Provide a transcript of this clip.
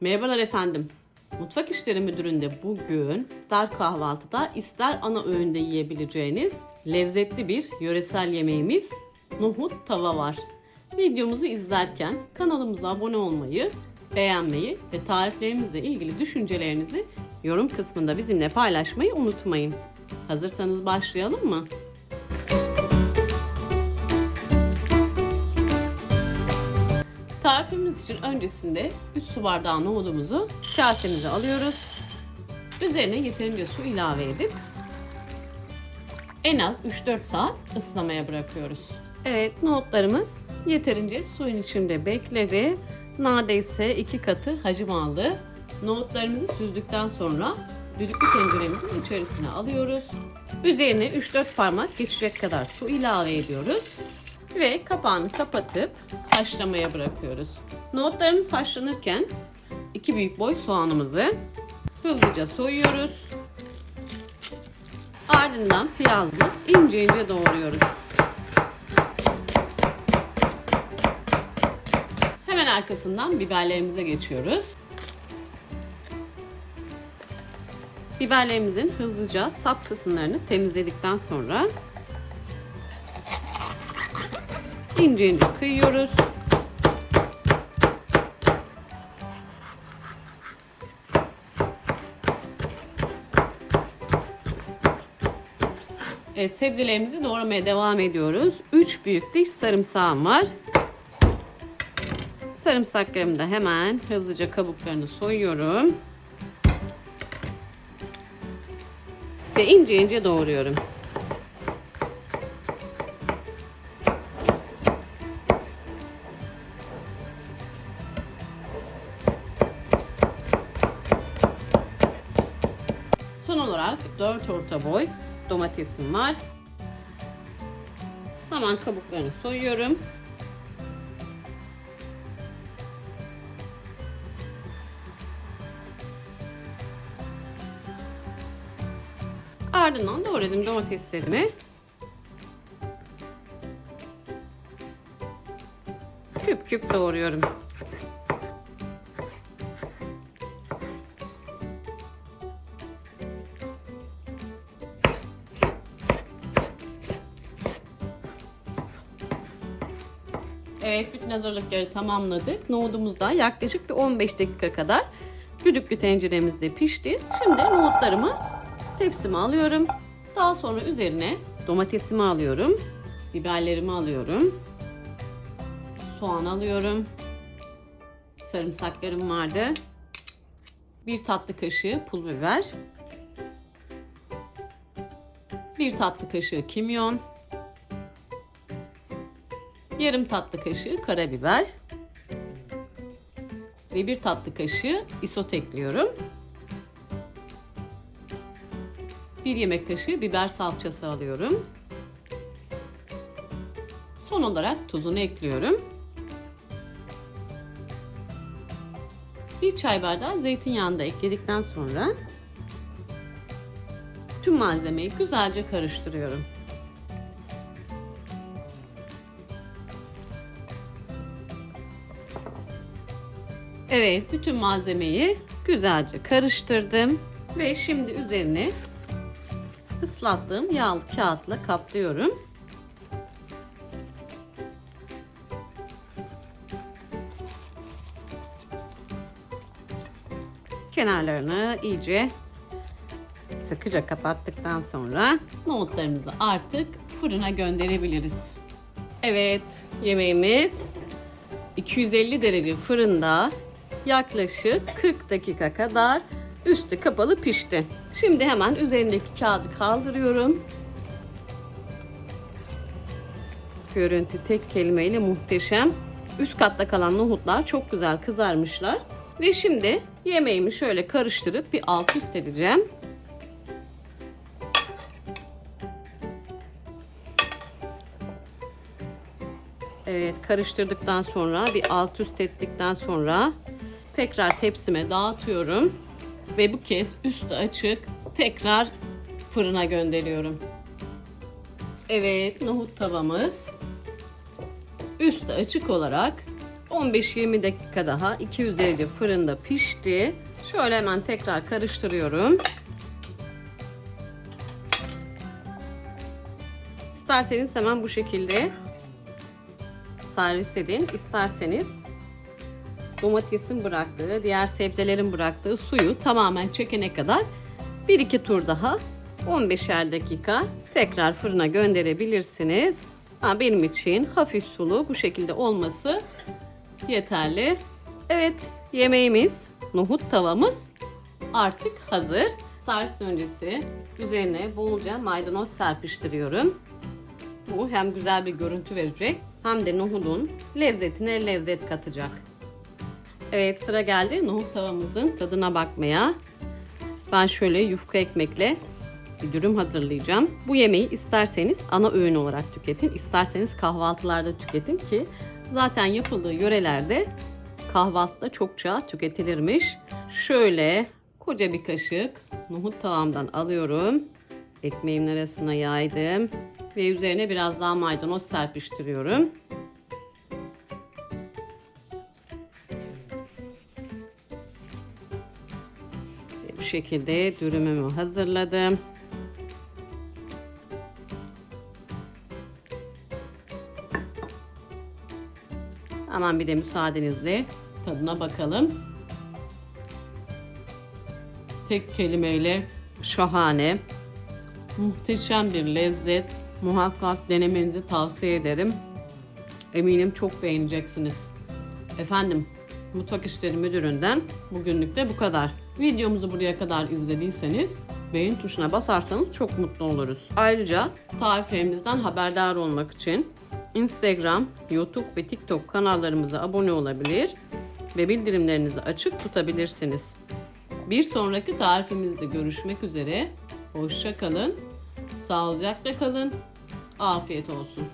Merhabalar efendim. Mutfak İşleri Müdürü'nde bugün ister kahvaltıda ister ana öğünde yiyebileceğiniz lezzetli bir yöresel yemeğimiz nohut tava var. Videomuzu izlerken kanalımıza abone olmayı, beğenmeyi ve tariflerimizle ilgili düşüncelerinizi yorum kısmında bizimle paylaşmayı unutmayın. Hazırsanız başlayalım mı? Tarifimiz için öncesinde 3 su bardağı nohudumuzu kasemize alıyoruz. Üzerine yeterince su ilave edip en az 3-4 saat ıslamaya bırakıyoruz. Evet nohutlarımız yeterince suyun içinde bekledi. Neredeyse iki katı hacim aldı. Nohutlarımızı süzdükten sonra düdüklü tenceremizin içerisine alıyoruz. Üzerine 3-4 parmak geçecek kadar su ilave ediyoruz ve kapağını kapatıp haşlamaya bırakıyoruz. Nohutlarımız haşlanırken iki büyük boy soğanımızı hızlıca soyuyoruz. Ardından piyazını ince ince doğruyoruz. Hemen arkasından biberlerimize geçiyoruz. Biberlerimizin hızlıca sap kısımlarını temizledikten sonra ince ince kıyıyoruz. Evet sebzelerimizi doğramaya devam ediyoruz. 3 büyük diş sarımsağım var. Sarımsaklarımı da hemen hızlıca kabuklarını soyuyorum. Ve ince ince doğruyorum. 4 orta boy domatesim var. Hemen kabuklarını soyuyorum. Ardından doğradım domateslerimi. Küp küp doğruyorum. Evet bütün hazırlıkları tamamladık. Nohudumuz da yaklaşık bir 15 dakika kadar düdüklü tenceremizde pişti. Şimdi nohutlarımı tepsime alıyorum. Daha sonra üzerine domatesimi alıyorum. Biberlerimi alıyorum. Soğan alıyorum. Sarımsaklarım vardı. Bir tatlı kaşığı pul biber. Bir tatlı kaşığı kimyon. Yarım tatlı kaşığı karabiber. Ve bir tatlı kaşığı isot ekliyorum. Bir yemek kaşığı biber salçası alıyorum. Son olarak tuzunu ekliyorum. Bir çay bardağı zeytinyağını da ekledikten sonra tüm malzemeyi güzelce karıştırıyorum. Evet, bütün malzemeyi güzelce karıştırdım ve şimdi üzerine ıslattığım yağlı kağıtla kaplıyorum. Kenarlarını iyice sıkıca kapattıktan sonra nohutlarımızı artık fırına gönderebiliriz. Evet, yemeğimiz 250 derece fırında yaklaşık 40 dakika kadar üstü kapalı pişti. Şimdi hemen üzerindeki kağıdı kaldırıyorum. Görüntü tek kelimeyle muhteşem. Üst katta kalan nohutlar çok güzel kızarmışlar. Ve şimdi yemeğimi şöyle karıştırıp bir alt üst edeceğim. Evet karıştırdıktan sonra bir alt üst ettikten sonra tekrar tepsime dağıtıyorum ve bu kez üstü açık tekrar fırına gönderiyorum. Evet nohut tavamız üstü açık olarak 15-20 dakika daha 200 derece fırında pişti. Şöyle hemen tekrar karıştırıyorum. İsterseniz hemen bu şekilde servis edin. İsterseniz domatesin bıraktığı, diğer sebzelerin bıraktığı suyu tamamen çekene kadar 1-2 tur daha 15'er dakika tekrar fırına gönderebilirsiniz. Ha, benim için hafif sulu bu şekilde olması yeterli. Evet yemeğimiz, nohut tavamız artık hazır. Servis öncesi üzerine bolca maydanoz serpiştiriyorum. Bu hem güzel bir görüntü verecek hem de nohudun lezzetine lezzet katacak. Evet sıra geldi nohut tavamızın tadına bakmaya. Ben şöyle yufka ekmekle bir dürüm hazırlayacağım. Bu yemeği isterseniz ana öğün olarak tüketin, isterseniz kahvaltılarda tüketin ki zaten yapıldığı yörelerde kahvaltıda çokça tüketilirmiş. Şöyle koca bir kaşık nohut tavamdan alıyorum. Ekmeğimin arasına yaydım ve üzerine biraz daha maydanoz serpiştiriyorum. Şekilde dürümümü hazırladım. Hemen bir de müsaadenizle tadına bakalım. Tek kelimeyle şahane. Muhteşem bir lezzet. Muhakkak denemenizi tavsiye ederim. Eminim çok beğeneceksiniz. Efendim, Mutfak İşleri Müdürü'nden bugünlük de bu kadar. Videomuzu buraya kadar izlediyseniz beğen tuşuna basarsanız çok mutlu oluruz. Ayrıca tariflerimizden haberdar olmak için Instagram, YouTube ve TikTok kanallarımıza abone olabilir ve bildirimlerinizi açık tutabilirsiniz. Bir sonraki tarifimizde görüşmek üzere. Hoşça kalın. Sağlıcakla kalın. Afiyet olsun.